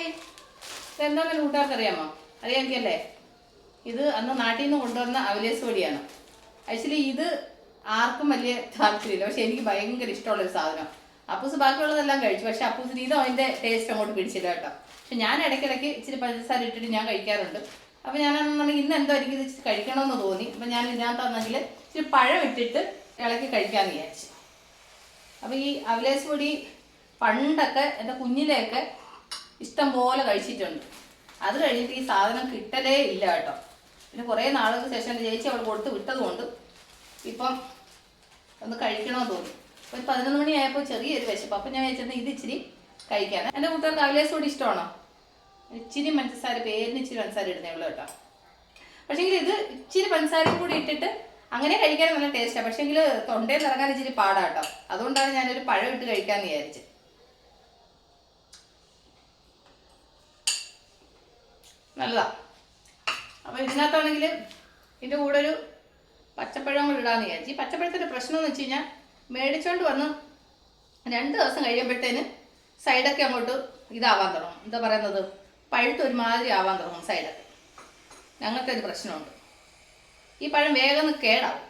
Hi ഇതെന്താണെന്ന് കൂട്ടുകാർക്ക് അറിയാമോ അറിയാമെങ്കിലല്ലേ ഇത് അന്ന് നാട്ടിൽ നിന്ന് കൊണ്ടുവന്ന അവലേസ് പൊടിയാണ്. ആക്ച്വലി ഇത് ആർക്കും വലിയ താല്പര്യമില്ല. പക്ഷെ എനിക്ക് ഭയങ്കര ഇഷ്ടമുള്ളൊരു സാധനം. അപ്പൂസ് ബാക്കിയുള്ളതെല്ലാം കഴിച്ചു. പക്ഷെ അപ്പൂസിന് ഇത് അതിന്റെ ടേസ്റ്റ് അങ്ങോട്ട് പിടിച്ചില്ല കേട്ടോ. പക്ഷെ ഞാൻ ഇടയ്ക്കിടയ്ക്ക് ഇച്ചിരി പഞ്ചസാര ഇട്ടിട്ട് ഞാൻ കഴിക്കാറുണ്ട്. അപ്പോൾ ഞാനാണെന്നുണ്ടെങ്കിൽ ഇന്ന് എന്തോ എനിക്ക് ഇത് കഴിക്കണമെന്ന് തോന്നി. അപ്പം ഞാൻ ഇതിനകത്താണെങ്കിൽ ഇച്ചിരി പഴം ഇട്ടിട്ട് ഇളക്കി കഴിക്കാമെന്ന് വിചാരിച്ചു. അപ്പോൾ ഈ അവലേസ് പൊടി പണ്ടൊക്കെ എന്റെ കുഞ്ഞിലെയൊക്കെ ഇഷ്ടം പോലെ കഴിച്ചിട്ടുണ്ട്. അത് കഴിഞ്ഞിട്ട് ഈ സാധനം കിട്ടലേ ഇല്ല കേട്ടോ. പിന്നെ കുറേ നാളുകൾക്ക് ശേഷം എന്റെ ചേച്ചി അവൾ കൊടുത്ത് വിട്ടതുകൊണ്ട് ഇപ്പം ഒന്ന് കഴിക്കണമെന്ന് തോന്നി. ഒരു പതിനൊന്ന് മണിയായപ്പോൾ ചെറിയൊരു വിശപ്പ്. അപ്പം ഞാൻ വെച്ചിരുന്നത് ഇത് ഇച്ചിരി കഴിക്കാൻ. എന്റെ കൂട്ടുകാർക്ക് അവലേസ് കൂടി ഇഷ്ടമാണോ? ഇച്ചിരി പഞ്ചസാര പേരിന് ഇച്ചിരി പഞ്ചസാര ഇടുന്നേ ഉള്ളൂ കേട്ടോ. പക്ഷേങ്കിൽ ഇത് ഇച്ചിരി പഞ്ചസാരയും കൂടി ഇട്ടിട്ട് അങ്ങനെ കഴിക്കാൻ നല്ല ടേസ്റ്റാണ് പക്ഷേങ്കിൽ തൊണ്ടയിൽ നിറങ്ങാൻ ഇച്ചിരി പാടാട്ടോ അതുകൊണ്ടാണ് ഞാനൊരു പഴം ഇട്ട് കഴിക്കാമെന്ന് വിചാരിച്ചത്. നല്ലതാ. അപ്പോൾ ഇതിനകത്താണെങ്കിൽ ഇതിന്റെ കൂടെ ഒരു പച്ചപ്പഴം കൂടി ഇടാമെന്ന് വിചാരിച്ചു. ഈ പച്ചപ്പഴത്തിന്റെ പ്രശ്നം എന്ന് വെച്ച് കഴിഞ്ഞാൽ മേടിച്ചോണ്ട് വന്ന് രണ്ട് ദിവസം കഴിയുമ്പോഴത്തേന് സൈഡൊക്കെ അങ്ങോട്ട് ഇതാവാൻ തുടങ്ങും. എന്താ പറയുന്നത്? പഴുത്ത് ഒരുമാതിരി ആവാൻ തുടങ്ങും സൈഡൊക്കെ. ഞങ്ങൾക്ക് ഒരു പ്രശ്നമുണ്ട്. ഈ പഴം വേഗം കേടാവും.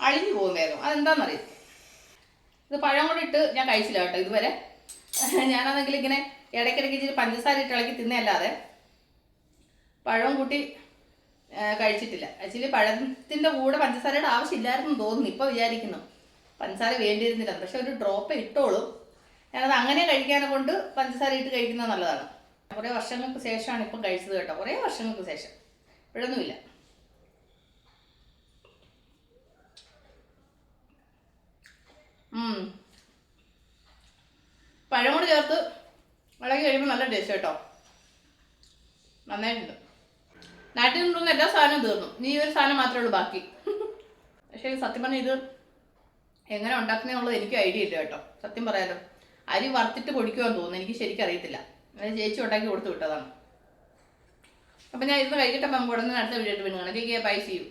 അഴിഞ്ഞു പോകും വേഗം. അതെന്താണെന്നറിയില്ല ഇത് പഴം കൂടി ഇട്ട് ഞാൻ കഴിച്ചില്ല കേട്ടോ ഇതുവരെ. ഞാനാണെങ്കിൽ ഇങ്ങനെ ഇടയ്ക്കിടയ്ക്ക് ഇച്ചിരി പഞ്ചസാര ഇട്ട് ഇളക്കി തിന്നല്ലാതെ പഴം കൂട്ടി കഴിച്ചിട്ടില്ല. ആക്ച്വലി പഴത്തിന്റെ കൂടെ പഞ്ചസാരയുടെ ആവശ്യമില്ലായിരുന്നു തോന്നുന്നു. ഇപ്പോൾ വിചാരിക്കുന്നു. പഞ്ചസാര വേണ്ടിയിരുന്നില്ല. പക്ഷെ ഒരു ഡ്രോപ്പ് ഇട്ടോളൂ. ഞാനത് അങ്ങനെ കഴിക്കാനെ കൊണ്ട് പഞ്ചസാര ഇട്ട് കഴിക്കുന്നത് നല്ലതാണ്. കുറേ വർഷങ്ങൾക്ക് ശേഷമാണ് ഇപ്പം കഴിച്ചത് കേട്ടോ. കുറേ വർഷങ്ങൾക്ക് ശേഷം. ഇപ്പോഴൊന്നുമില്ല. പഴം കൂടി ചേർത്ത് ഇളകി കഴിയുമ്പോൾ നല്ല ടേസ്റ്റ് കേട്ടോ. നന്നായിട്ടുണ്ട്. നാട്ടിൽ നിന്നുള്ള എല്ലാ സാധനവും തീർന്നു. നീ ഒരു സാധനം മാത്രമേ ഉള്ളൂ ബാക്കി. പക്ഷേ സത്യം പറഞ്ഞാൽ ഇത് എങ്ങനെ ഉണ്ടാക്കുന്നതെന്നുള്ളത് എനിക്ക് ഐഡിയ ഇല്ല കേട്ടോ. സത്യം പറയാലോ. അരി വറുത്തിട്ട് പൊടിക്കുമെന്ന് തോന്നുന്നു. എനിക്ക് ശരിക്കും അറിയത്തില്ല. അത് ചേച്ചി ഉണ്ടാക്കി കൊടുത്തു വിട്ടതാണ്. അപ്പം ഞാൻ ഇരുന്ന് കഴിക്കട്ടെ അപ്പം ഉടനെ അടുത്ത വീഡിയോ ഇട്ട് പിന്നെ കാണാം. ബൈ ചെയ്യും